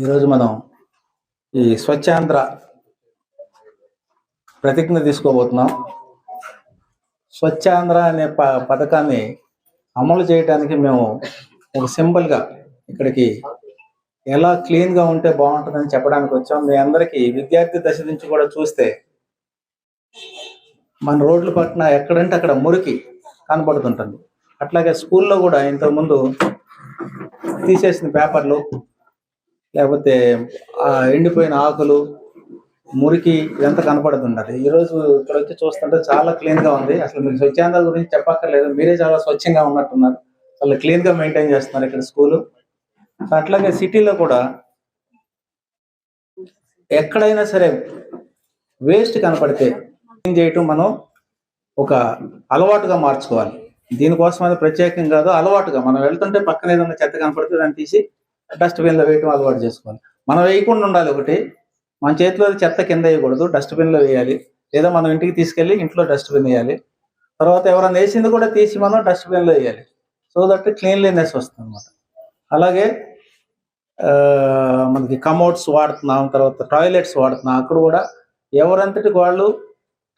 ఈరోజు మనం ఈ స్వచ్ఛాంధ్ర ప్రతిజ్ఞ తీసుకోబోతున్నాం. స్వచ్ఛాంధ్ర అనే ప పథకాన్ని అమలు చేయడానికి మేము ఒక సింపుల్గా ఇక్కడికి ఎలా క్లీన్గా ఉంటే బాగుంటుందని చెప్పడానికి వచ్చాం. మీ అందరికీ విద్యార్థి దశ నుంచి కూడా చూస్తే మన రోడ్ల పక్కన ఎక్కడంటే అక్కడ మురికి కనబడుతుంటుంది. అట్లాగే స్కూల్లో కూడా ఇంతకుముందు తీసేసిన పేపర్లు లేకపోతే ఆ ఎండిపోయిన ఆకులు మురికి ఇదంతా కనపడుతున్నారు ఈ రోజు ఇక్కడ వచ్చి చూస్తుంటే చాలా క్లీన్గా ఉంది. అసలు మీరు స్వచ్ఛాంధ్ర గురించి చెప్పక్కర్లేదు. మీరే చాలా స్వచ్ఛంగా ఉన్నట్టున్నారు. చాలా క్లీన్గా మెయింటైన్ చేస్తున్నారు ఇక్కడ స్కూల్. అట్లాగే సిటీలో కూడా ఎక్కడైనా సరే వేస్ట్ కనపడితే క్లీన్ చేయటం మనం ఒక అలవాటుగా మార్చుకోవాలి. దీనికోసం అది ప్రత్యేకం కాదు అలవాటుగా. మనం వెళ్తుంటే పక్కన ఏదైనా చెత్త కనపడితే దాన్ని తీసి డస్ట్బిన్లో వేయటం అలవాటు చేసుకోవాలి. మనం వేయకుండా ఉండాలి ఒకటి. మన చేతిలో చెత్త కింద వేయకూడదు. డస్ట్బిన్లో వేయాలి. లేదా మనం ఇంటికి తీసుకెళ్ళి ఇంట్లో డస్ట్బిన్ వేయాలి. తర్వాత ఎవరైనా వేసింది కూడా తీసి మనం డస్ట్బిన్లో వేయాలి. సో దట్ క్లీన్లీనెస్ వస్తుంది అనమాట అలాగే ఆ, మనకి కమోడ్స్ వాడుతున్నాం. తర్వాత టాయిలెట్స్ వాడుతున్నాం. అక్కడ కూడా ఎవరంతటి వాళ్ళు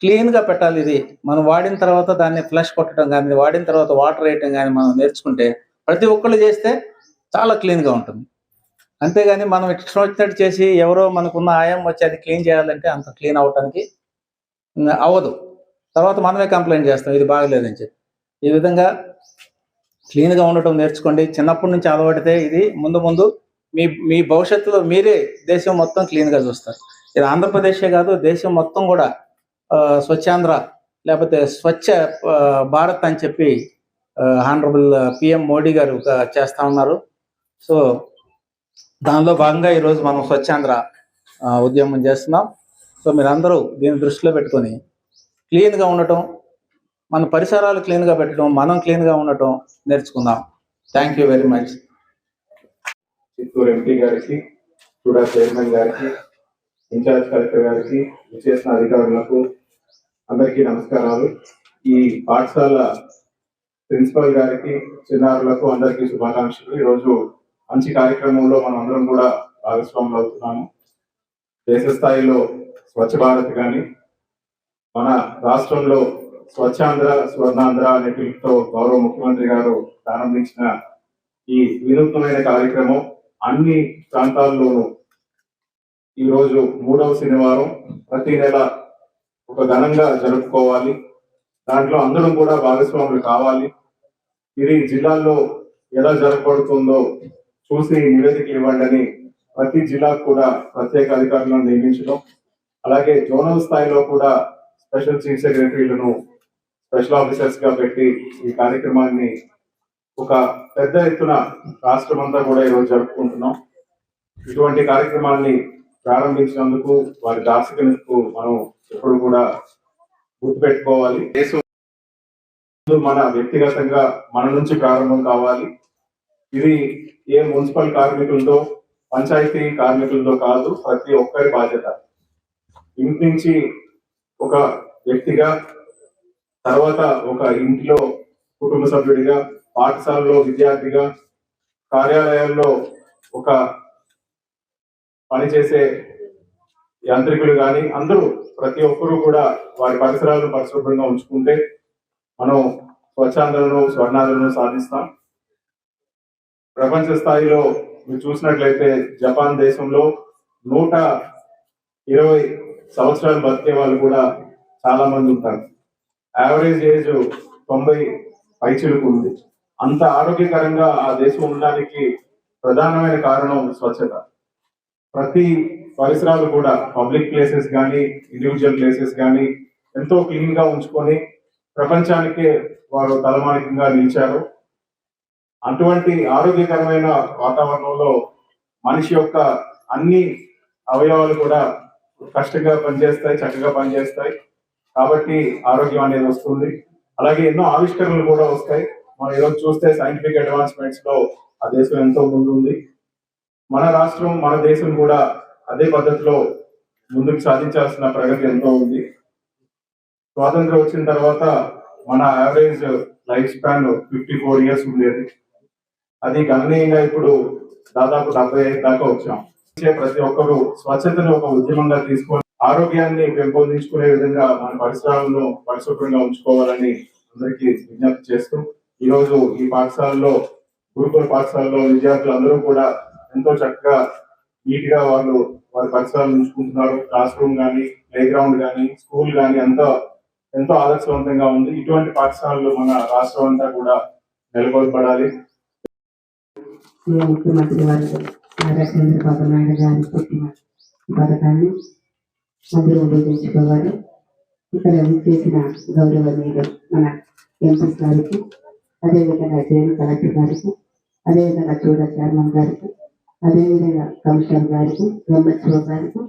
క్లీన్గా పెట్టాలి ఇది. మనం వాడిన తర్వాత దాన్ని ఫ్లష్ కొట్టడం కానీ వాడిన తర్వాత వాటర్ వేయటం కానీ మనం నేర్చుకుంటే ప్రతి ఒక్కళ్ళు చేస్తే చాలా క్లీన్గా ఉంటుంది. అంతేగాని మనం ఇష్టం వచ్చినట్టు చేసి ఎవరో మనకున్న ఆయం వచ్చి అది క్లీన్ చేయాలంటే అంత క్లీన్ అవ్వటానికి అవ్వదు. తర్వాత మనమే కంప్లైంట్ చేస్తాం ఇది బాగలేదని చెప్పి. ఈ విధంగా క్లీన్గా ఉండటం నేర్చుకోండి. చిన్నప్పటి నుంచి అలవాడితే ఇది ముందు ముందు మీ మీ భవిష్యత్తులో మీరే దేశం మొత్తం క్లీన్గా చూస్తారు. ఇది ఆంధ్రప్రదేశే కాదు దేశం మొత్తం కూడా స్వచ్ఛాంధ్ర లేకపోతే స్వచ్ఛ భారత్ అని చెప్పి హానరబుల్ పిఎం మోడీ గారు చేస్తా ఉన్నారు. సో దానిలో భాగంగా ఈరోజు మనం స్వచ్ఛాంధ్ర ఉద్యమం చేస్తున్నాం. సో మీరందరూ దీన్ని దృష్టిలో పెట్టుకొని క్లీన్గా ఉండటం మన పరిసరాలు క్లీన్గా పెట్టడం మనం క్లీన్గా ఉండటం నేర్చుకుందాం. Thank you very much Chittoor MP గారికి కూడా చైర్మన్ గారికి ఇన్ఛార్జ్ కలెక్టర్ గారికి విచేసిన అధికారులకు అందరికీ నమస్కారాలు. ఈ పాఠశాల ప్రిన్సిపల్ గారికి చిన్నారులకు అందరికీ శుభాకాంక్షలు. ఈరోజు మంచి కార్యక్రమంలో మనం అందరం కూడా భాగస్వాములు అవుతున్నాము దేశ స్థాయిలో స్వచ్ఛ భారత్ కానీ మన రాష్ట్రంలో స్వచ్ఛాంధ్ర స్వర్ణాంధ్ర అనే పిలుపుతో గౌరవ ముఖ్యమంత్రి గారు ప్రారంభించిన ఈ వినూత్నమైన కార్యక్రమం అన్ని ప్రాంతాల్లోనూ ఈ రోజు మూడవ శనివారం. ప్రతి నెల ఒక ఘనంగా జరుపుకోవాలి. దాంట్లో అందరం కూడా భాగస్వాములు కావాలి. ఇది జిల్లాల్లో ఎలా జరగబడుతుందో చూసి నివేదికలు ఇవ్వండి ప్రతి జిల్లాకు కూడా ప్రత్యేక అధికారులను నియమించడం అలాగే జోనల్ స్థాయిలో కూడా స్పెషల్ చీఫ్ సెక్రటరీలను స్పెషల్ ఆఫీసర్స్గా పెట్టి ఈ కార్యక్రమాన్ని ఒక పెద్ద ఎత్తున రాష్ట్రం అంతా కూడా ఈరోజు జరుపుకుంటున్నాం. ఇటువంటి కార్యక్రమాన్ని ప్రారంభించినందుకు వారి దార్శకులకు మనం ఎప్పుడు కూడా గుర్తుపెట్టుకోవాలి. దేశం మన వ్యక్తిగతంగా మన నుంచి ప్రారంభం కావాలి. ఇది ఏ మున్సిపల్ కార్మికులతో పంచాయతీ కార్మికులతో కాదు ప్రతి ఒక్కరి బాధ్యత. ఇంటి నుంచి ఒక వ్యక్తిగా తర్వాత ఒక ఇంటిలో కుటుంబ సభ్యుడిగా పాఠశాలలో విద్యార్థిగా కార్యాలయాల్లో ఒక పనిచేసే యాంత్రికులు కానీ అందరూ ప్రతి ఒక్కరూ కూడా వారి పరిసరాలను పరిశుభ్రంగా ఉంచుకుంటే మనం స్వచ్ఛాందలను స్వర్ణాలను సాధిస్తాం. ప్రపంచ స్థాయిలో మీరు చూసినట్లయితే జపాన్ దేశంలో నూట ఇరవై సంవత్సరాలు బతికే వాళ్ళు కూడా చాలా మంది ఉంటారు. యావరేజ్ ఏజ్ తొంభై పైచిలుకు ఉంది. అంత ఆరోగ్యకరంగా ఆ దేశం ఉండడానికి ప్రధానమైన కారణం స్వచ్ఛత. ప్రతి పరిసరాలు కూడా పబ్లిక్ ప్లేసెస్ కానీ ఇండివిజువల్ ప్లేసెస్ కానీ ఎంతో క్లీన్గా ఉంచుకొని ప్రపంచానికే వారు తలమానికంగా నిలిచారు. అటువంటి ఆరోగ్యకరమైన వాతావరణంలో మనిషి యొక్క అన్ని అవయవాలు కూడా కష్టంగా పనిచేస్తాయి చక్కగా పనిచేస్తాయి. కాబట్టి ఆరోగ్యం అనేది వస్తుంది. అలాగే ఎన్నో ఆవిష్కరణలు కూడా వస్తాయి. మనం ఈరోజు చూస్తే సైంటిఫిక్ అడ్వాన్స్మెంట్స్లో ఆ దేశం ఎంతో ముందు ఉంది మన రాష్ట్రం మన దేశం కూడా అదే పద్ధతిలో ముందుకు సాధించాల్సిన ప్రగతి ఎంతో ఉంది. స్వాతంత్రం వచ్చిన తర్వాత మన average life span fifty four years ఉండేది. అది గణనీయంగా ఇప్పుడు దాదాపు డెబ్బై ఐదు దాకా వచ్చాం. ప్రతి ఒక్కరు స్వచ్ఛతను ఒక ఉద్యమంగా తీసుకొని ఆరోగ్యాన్ని పెంపొందించుకునే విధంగా మన పరిసరాలను పరిశుభ్రంగా ఉంచుకోవాలని అందరికీ విజ్ఞప్తి చేస్తూ ఈ రోజు ఈ పాఠశాలలో గురుకుల పాఠశాలలో విద్యార్థులు అందరూ కూడా ఎంతో చక్కగా నీట్గా వాళ్ళు వారి పరిసరాలు ఉంచుకుంటున్నారు. క్లాస్ రూమ్ కానీ ప్లే గ్రౌండ్ కానీ స్కూల్ కానీ ఎంతో ఎంతో ఆదర్శవంతంగా ఉంది. ఇటువంటి పాఠశాలలు మన రాష్ట్రం అంతా కూడా నెలకొల్పడాలి. ఈ ముఖ్యమంత్రి వారు నారా చంద్రబాబు నాయుడు గారు పెట్టిన పథకాన్ని అందరూ ఉపయోగించుకోవాలి ఇక్కడ చేసిన గౌరవనీయులు మన ఎంపీస్ గారికి అదేవిధంగా జైన్ కలెక్టర్ గారికి అదేవిధంగా చూడ చైర్మన్ గారికి అదేవిధంగా కమిషనర్ గారికి ఎంహెచ్ఓ గారికి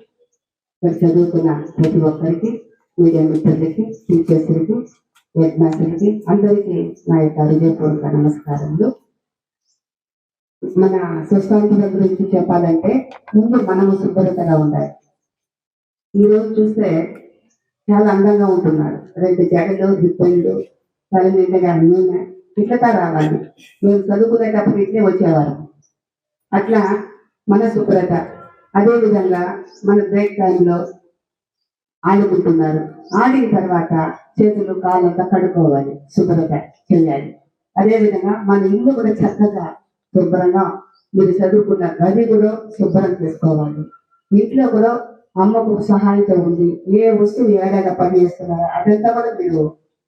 ఇక్కడ చదువుకున్న ప్రతి ఒక్కరికి మీడియా మిత్రులకి టీచర్స్కి హెడ్ మాస్టర్కి అందరికీ నా యొక్క హృదయపూర్వక నమస్కారములు. మన సొసైటీల గురించి చెప్పాలంటే ముందు మనము శుభ్రతగా ఉండాలి. ఈ రోజు చూస్తే చాలా అందంగా ఉంటున్నారు. రెండు జడలు రిబ్బన్లు తల నిండగా నూనె ఇట్లతా రావాలి. మేము చదువుకునేటప్పుడు ఇట్లే వచ్చేవారు. అట్లా మన శుభ్రత. అదే విధంగా మన బ్రేక్ టైంలో ఆడుకుంటున్నారు. ఆడిన తర్వాత చేతులు కాళ్ళంతా కడుక్కోవాలి. శుభ్రత చెయ్యాలి. అదే విధంగా మన ఇల్లు కూడా చక్కగా శుభ్రంగా మీరు చదువుకున్న గది కూడా శుభ్రం చేసుకోవాలి. ఇంట్లో కూడా అమ్మకు సహాయంతో ఉంది ఏ వస్తువు ఏడాది పని చేస్తున్నారో అదంతా కూడా మీరు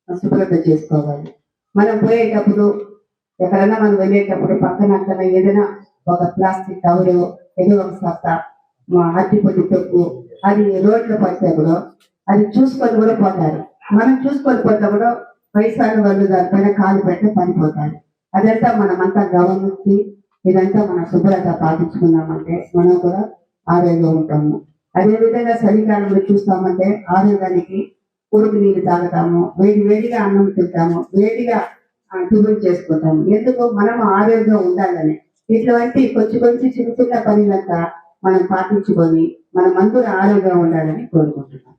శుభ్రత చేసుకోవాలి. మనం పోయేటప్పుడు ఎక్కడైనా మనం వెళ్ళేటప్పుడు పక్కన అక్కడ ఏదైనా ఒక ప్లాస్టిక్ కవర్ ఏదో ఒక సత్త మా అట్టిపొట్టి తొక్కు అది రోడ్లో పడితే కూడా అది చూసుకొని కూడా పోతారు. మనం చూసుకొని పోతే కూడా వయసు వాళ్ళు దానిపైన కాలు పెట్టి పడిపోతారు. అదంతా మనమంతా గమనించి ఇదంతా మన శుభ్రత పాటించుకున్నామంటే మనం కూడా ఆరోగ్యంగా ఉంటాము. అదేవిధంగా చలికాలంలో చూస్తామంటే ఆరోగ్యానికి ఉడుకు నీళ్ళు తాగుతాము వేడి వేడిగా అన్నం తింటాము వేడిగా టిఫిన్ చేసుకుంటాము. ఎందుకు? మనం ఆరోగ్యంగా ఉండాలని. ఇటువంటి కొంచెం కొంచెం చిన్న చిన్న పనులంతా మనం పాటించుకొని మన మందులు ఆరోగ్యంగా ఉండాలని కోరుకుంటున్నాం.